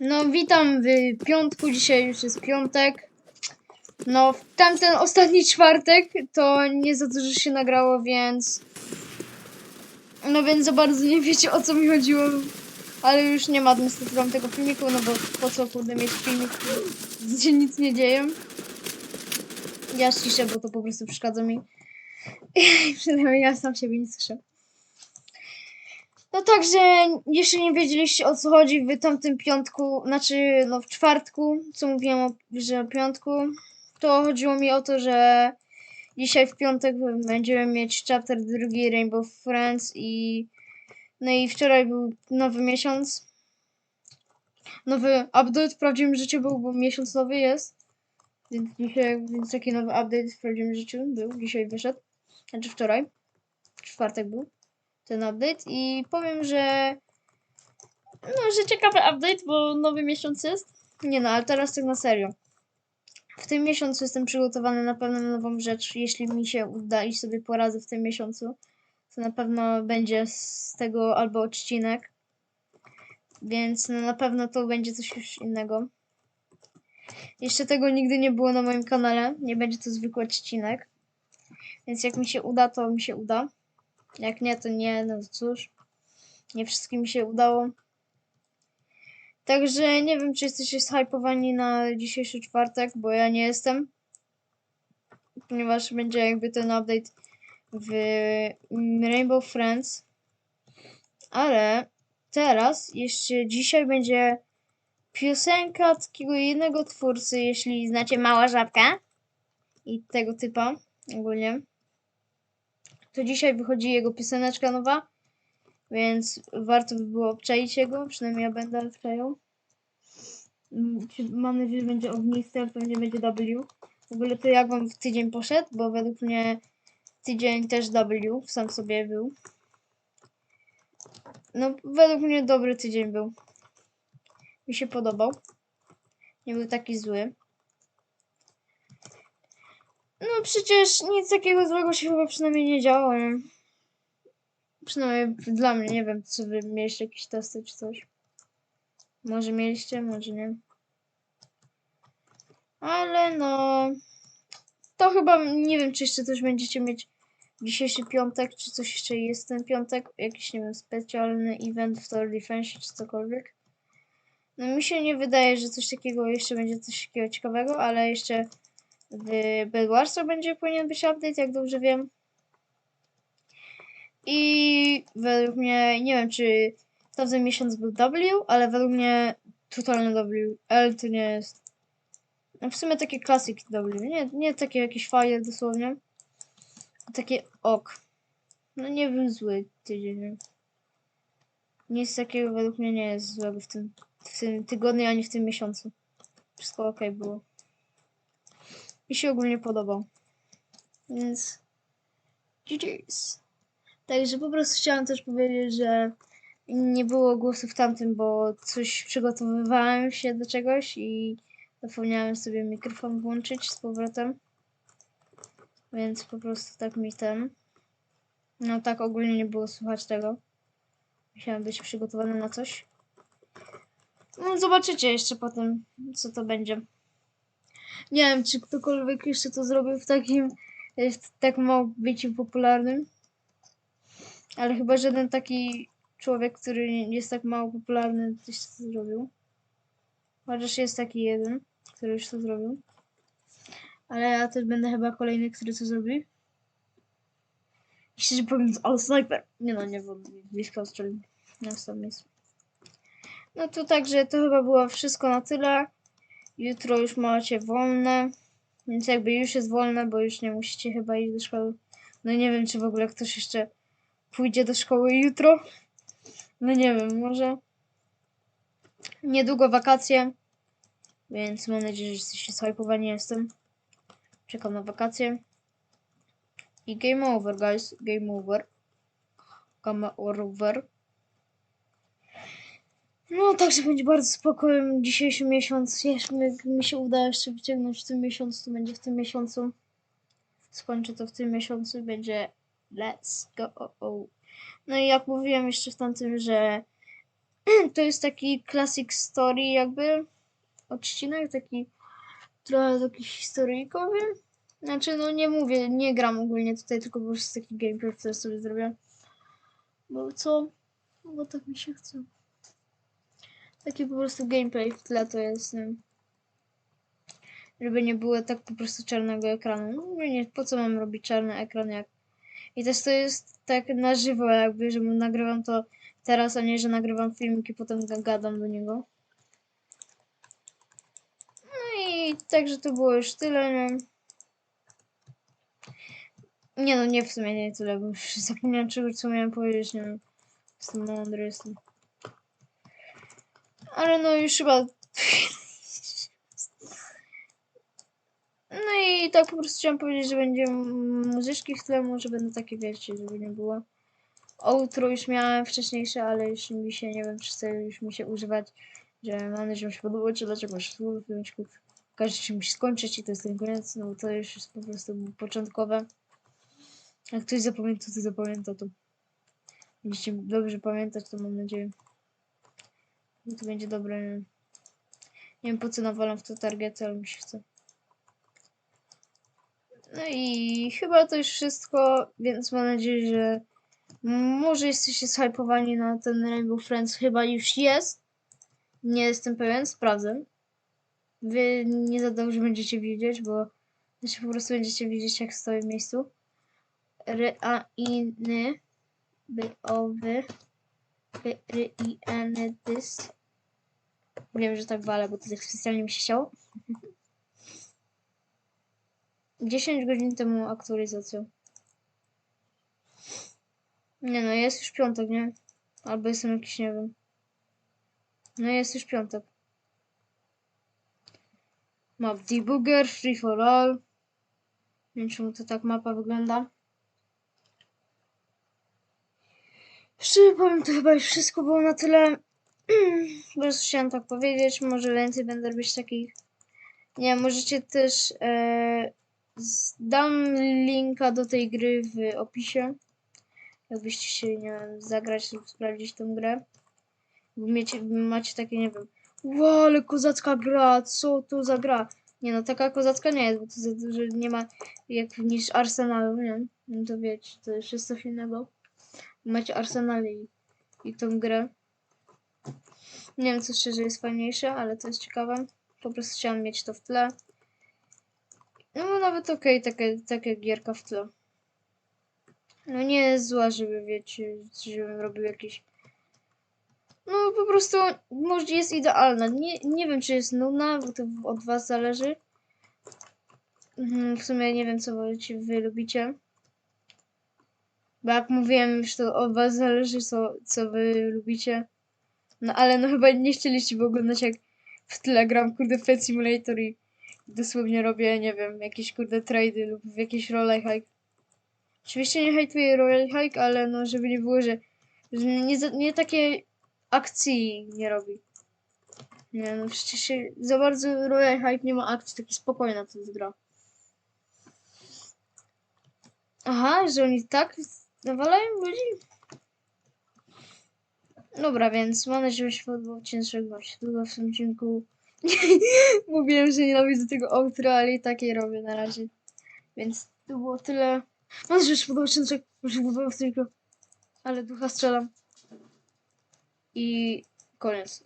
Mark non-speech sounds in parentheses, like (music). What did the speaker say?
No, witam w piątku. Dzisiaj już jest piątek. No, w tamten ostatni czwartek to nie za dużo się nagrało, więc. No, więc za bardzo nie wiecie o co mi chodziło. Ale już nie ma niestety wam tego filmiku, no bo po co kurde mieć filmik, gdzie nic nie dzieje. Ja ściszę, bo to po prostu przeszkadza mi. (laughs) Przynajmniej ja sam siebie nie słyszę. No także, jeśli nie wiedzieliście o co chodzi w tamtym piątku, znaczy no w czwartku, co mówiłem o, że o piątku, to chodziło mi o to, że dzisiaj w piątek będziemy mieć chapter drugi Rainbow Friends i no i wczoraj był nowy miesiąc. Nowy update w prawdziwym życiu był, bo miesiąc nowy jest. Więc dzisiaj, więc taki nowy update w prawdziwym życiu był, dzisiaj wyszedł. Znaczy wczoraj. Czwartek był ten update i powiem, że no, że ciekawy update, bo nowy miesiąc jest. Nie no, ale teraz tak na serio. W tym miesiącu jestem przygotowany na pewno na nową rzecz. Jeśli mi się uda i sobie poradzę w tym miesiącu, to na pewno będzie z tego albo odcinek. Więc no, na pewno to będzie coś już innego. Jeszcze tego nigdy nie było na moim kanale. Nie będzie to zwykły odcinek. Więc jak mi się uda, to mi się uda. Jak nie, to nie, no cóż. Nie wszystkim się udało. Także nie wiem, czy jesteście zhypowani na dzisiejszy czwartek, bo ja nie jestem. Ponieważ będzie jakby ten update w Rainbow Friends. Ale teraz, jeszcze dzisiaj będzie piosenka takiego jednego twórcy, jeśli znacie Mała Żabka i tego typa ogólnie to dzisiaj wychodzi jego pioseneczka nowa, więc warto by było obczaić jego, przynajmniej ja będę obczajał. Mm, Mam nadzieję, że będzie ognisty, ale pewnie będzie W. W ogóle to jak wam w tydzień poszedł, bo według mnie tydzień też W sam sobie był. No, według mnie dobry tydzień był. Mi się podobał. Nie był taki zły. No przecież nic takiego złego się chyba przynajmniej nie działo, nie? Przynajmniej dla mnie, nie wiem, czy wy mieliście jakieś testy czy coś. Może mieliście, może nie. Ale no... To chyba, nie wiem, czy jeszcze coś będziecie mieć dzisiejszy piątek, czy coś jeszcze jest ten piątek. Jakiś, nie wiem, specjalny event w Tower Defense, czy cokolwiek. No mi się nie wydaje, że coś takiego jeszcze będzie coś takiego ciekawego, ale jeszcze w Bedwarsa będzie powinien być update, jak dobrze wiem. I według mnie, nie wiem czy tamten miesiąc był W, ale według mnie totalny W. L to nie jest. No w sumie takie classic W, nie, nie takie jakieś fire dosłownie. Takie ok. No nie był zły tydzień. Nic takiego według mnie nie jest złego w tym, w tym tygodniu, ani w tym miesiącu. Wszystko ok było mi się ogólnie podobał. Więc GG's. Także po prostu chciałam też powiedzieć, że nie było głosu w tamtym, bo coś przygotowywałem się do czegoś i zapomniałem sobie mikrofon włączyć z powrotem. Więc po prostu tak mi ten. No tak ogólnie nie było słychać tego. Musiałam być przygotowany na coś. No zobaczycie jeszcze potem, co to będzie. Nie wiem, czy ktokolwiek jeszcze to zrobił w takim, e, w tak mało byciu popularnym. Ale chyba żaden taki człowiek, który jest tak mało popularny, coś to zrobił. Chociaż jest taki jeden, który już to zrobił. Ale ja też będę chyba kolejny, który to zrobi. Szczerze mówiąc, ale sniper. Nie no, nie, bo blisko strzelił. Na sam miejscu. No to także to chyba było wszystko na tyle. Jutro już macie wolne, więc jakby już jest wolne, bo już nie musicie chyba iść do szkoły. No nie wiem, czy w ogóle ktoś jeszcze pójdzie do szkoły jutro. No nie wiem, może. Niedługo wakacje, więc mam nadzieję, że jesteście zhypowani jestem. Czekam na wakacje. I game over, guys. Game over. Game over. No, także będzie bardzo spokojny dzisiejszy miesiąc. Jeśli mi się uda jeszcze wyciągnąć w tym miesiącu, to będzie w tym miesiącu. Skończę to w tym miesiącu będzie let's go. No i jak mówiłem jeszcze w tamtym, że (clears throat) to jest taki classic story jakby odcinek, taki trochę taki historyjkowy. Znaczy, no nie mówię, nie gram ogólnie tutaj, tylko po prostu taki gameplay, który sobie zrobię. Bo co? Bo tak mi się chce. Taki po prostu gameplay w tle to jest. Nie? Żeby nie było tak po prostu czarnego ekranu. No nie, po co mam robić czarny ekran jak... I też to jest tak na żywo jakby, że nagrywam to teraz, a nie, że nagrywam filmik i potem ga- gadam do niego. No i także to było już tyle, nie? Nie no, nie w sumie nie tyle, bo już zapomniałem czego, co miałem powiedzieć, nie wiem. Jestem mądry, jestem. Ale no już chyba... No i tak po prostu chciałam powiedzieć, że będzie muzyczki w tle, może będą takie, wiecie, żeby nie było. Outro już miałem wcześniejsze, ale już mi się, nie wiem, czy chce już mi się używać, że mam nadzieję, że wam się podoba, czy dlaczego słowo filmiczków. Każdy się musi skończyć i to jest ten koniec, no to już jest po prostu początkowe. Jak ktoś zapamięta, to zapamięta to. Będziecie dobrze pamiętać, to mam nadzieję. I to będzie dobre. Nie, wiem po co nawalam w to targety, ale mi się chce. No i chyba to już wszystko, więc mam nadzieję, że może jesteście zhypowani na ten Rainbow Friends. Chyba już jest. Nie jestem pewien, sprawdzę. Wy nie za dobrze będziecie widzieć, bo znaczy po prostu będziecie widzieć jak stoję w miejscu. Reainy by owy Reinedys Wiem, że tak wale, bo to tak specjalnie mi się chciało. 10 godzin temu aktualizacja. Nie no, jest już piątek, nie? Albo jestem jakiś, nie wiem. No jest już piątek. Map debugger, free for all. Nie wiem czemu to tak mapa wygląda. Powiem, to chyba już wszystko było na tyle. Po prostu chciałam tak powiedzieć. Może więcej będę robić takich. Nie, możecie też. E, dam linka do tej gry w opisie. Jakbyście się nie wiem, zagrać lub sprawdzić tę grę. Miecie, macie takie, nie wiem. Wow, ale kozacka gra, co to za gra? Nie no, taka kozacka nie jest, bo to za dużo nie ma jak niż Arsenalu, nie? No to wiecie, to jest coś innego. Macie Arsenal i, i tą grę. Nie wiem, co szczerze jest fajniejsze, ale to jest ciekawe. Po prostu chciałam mieć to w tle. No nawet okej, takie, takie gierka w tle. No nie jest zła, żeby wiecie, żebym robił jakieś... No po prostu może jest idealna. Nie, nie wiem, czy jest nudna, bo to od was zależy. Mhm, W sumie nie wiem, co wolicie, wy lubicie. Bo jak mówiłem już, to od was zależy, co, co wy lubicie. No ale no chyba nie chcieliście oglądać jak w tle gram kurde Pet Simulator i dosłownie robię, nie wiem, jakieś kurde trady lub w jakieś role hike. Oczywiście nie hejtuję Royal Hike, ale no żeby nie było, że, że nie, nie takie akcji nie robi. Nie no przecież się, za bardzo Royal Hike nie ma akcji, taki spokojna to jest gra. Aha, że oni tak nawalają ludzi? Dobra, więc mam nadzieję, że się podobał bo się długo w tym odcinku. (laughs) Mówiłem, że nienawidzę tego outro, ale i takie robię na razie. Więc to było tyle. Mam nadzieję, że się podobał w tylko. Ale ducha strzelam. I koniec.